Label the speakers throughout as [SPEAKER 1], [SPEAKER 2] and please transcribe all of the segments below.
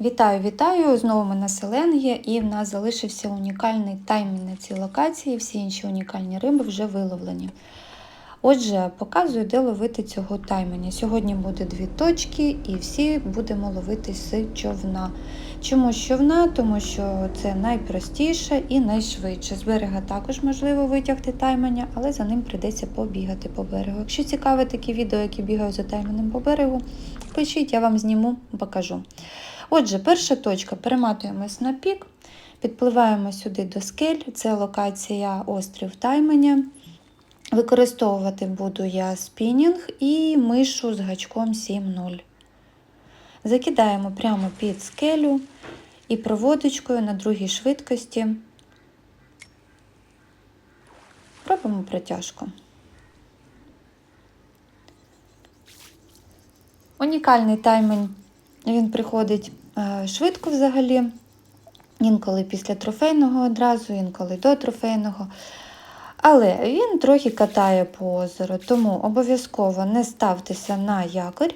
[SPEAKER 1] Вітаю, вітаю! Знову ми на Селенгі, і в нас залишився унікальний таймінг на цій локації. Всі інші унікальні риби вже виловлені. Отже, показую, де ловити цього таймені. Сьогодні буде дві точки, і всі будемо ловити з човна. Чому з човна? Тому що це найпростіше і найшвидше. З берега також можливо витягти тайменя, але за ним прийдеться побігати по берегу. Якщо цікаве такі відео, які бігають за тайменем по берегу, пишіть, я вам зніму, покажу. Отже, перша точка. Перематуємось на пік, підпливаємо сюди до скель. Це локація острів Тайменя. Використовувати буду я спінінг і мишу з гачком 7.0. Закидаємо прямо під скелю і проводочкою на другій швидкості робимо притяжку. Унікальний таймінг він приходить швидко взагалі, інколи після трофейного одразу, інколи до трофейного. Але він трохи катає по озеру, тому обов'язково не ставтеся на якорь,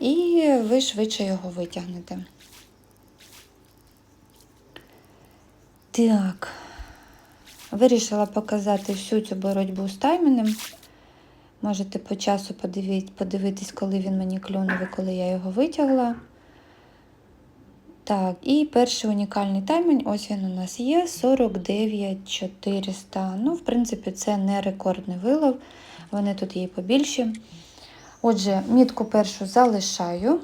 [SPEAKER 1] і ви швидше його витягнете. Так, вирішила показати всю цю боротьбу з тайменем. Можете по часу подивити, подивитись, коли він мені клюнув і коли я його витягла. Так, і перший унікальний таймінг, ось він у нас є 49 400. Ну, в принципі, це не рекордний вилов, вони тут є побільші. Отже, мітку першу залишаю.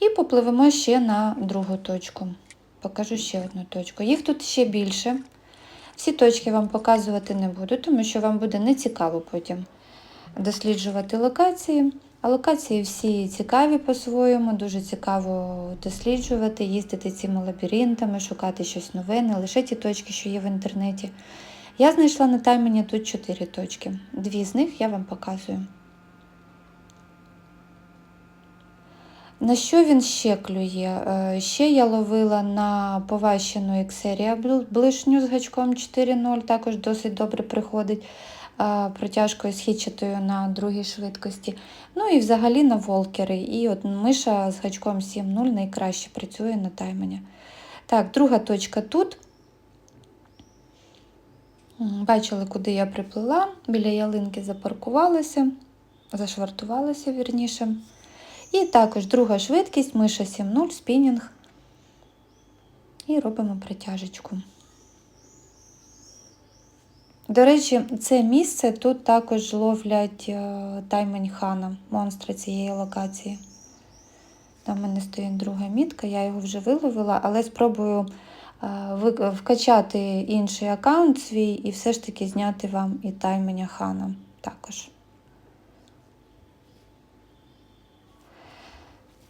[SPEAKER 1] І попливемо ще на другу точку. Покажу ще одну точку. Їх тут ще більше. Всі точки вам показувати не буду, тому що вам буде нецікаво потім досліджувати локації. Локації всі цікаві по-своєму, дуже цікаво досліджувати, їздити цими лабіринтами, шукати щось нове, не лише ті точки, що є в інтернеті. Я знайшла на таймені тут 4 точки. Дві з них я вам показую. На що він ще клює? Е, Ще я ловила на поващену ексерія блишню з гачком 4.0, також досить добре приходить протяжкою східчатою на другій швидкості. Ну і взагалі на волкери. І от миша з гачком 7.0 найкраще працює на таймені. Так, друга точка тут. Бачили, куди я приплила. Біля ялинки запаркувалася, зашвартувалася вірніше. І також друга швидкість, миша 7.0, спінінг. І робимо притяжечку. До речі, це місце тут також ловлять е, таймень хана, монстра цієї локації. Там в мене стоїть друга мітка, я його вже виловила, але спробую е, вкачати інший аккаунт свій і все ж таки зняти вам і тайменя хана також.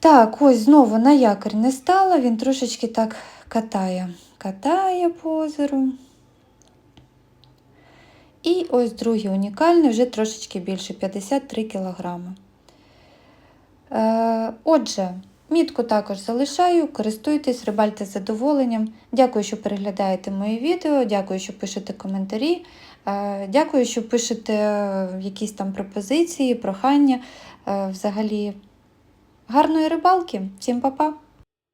[SPEAKER 1] Так, ось знову на якорь не стала, він трошечки так катає. Катає по озеру. І ось другий унікальний, вже трошечки більше 53 кілограми. Е, отже, мітку також залишаю, користуйтесь, рибальте з задоволенням. Дякую, що переглядаєте мої відео, дякую, що пишете коментарі. Е, дякую, що пишете е, якісь там пропозиції, прохання. Взагалі, гарної рибалки. Всім па-па!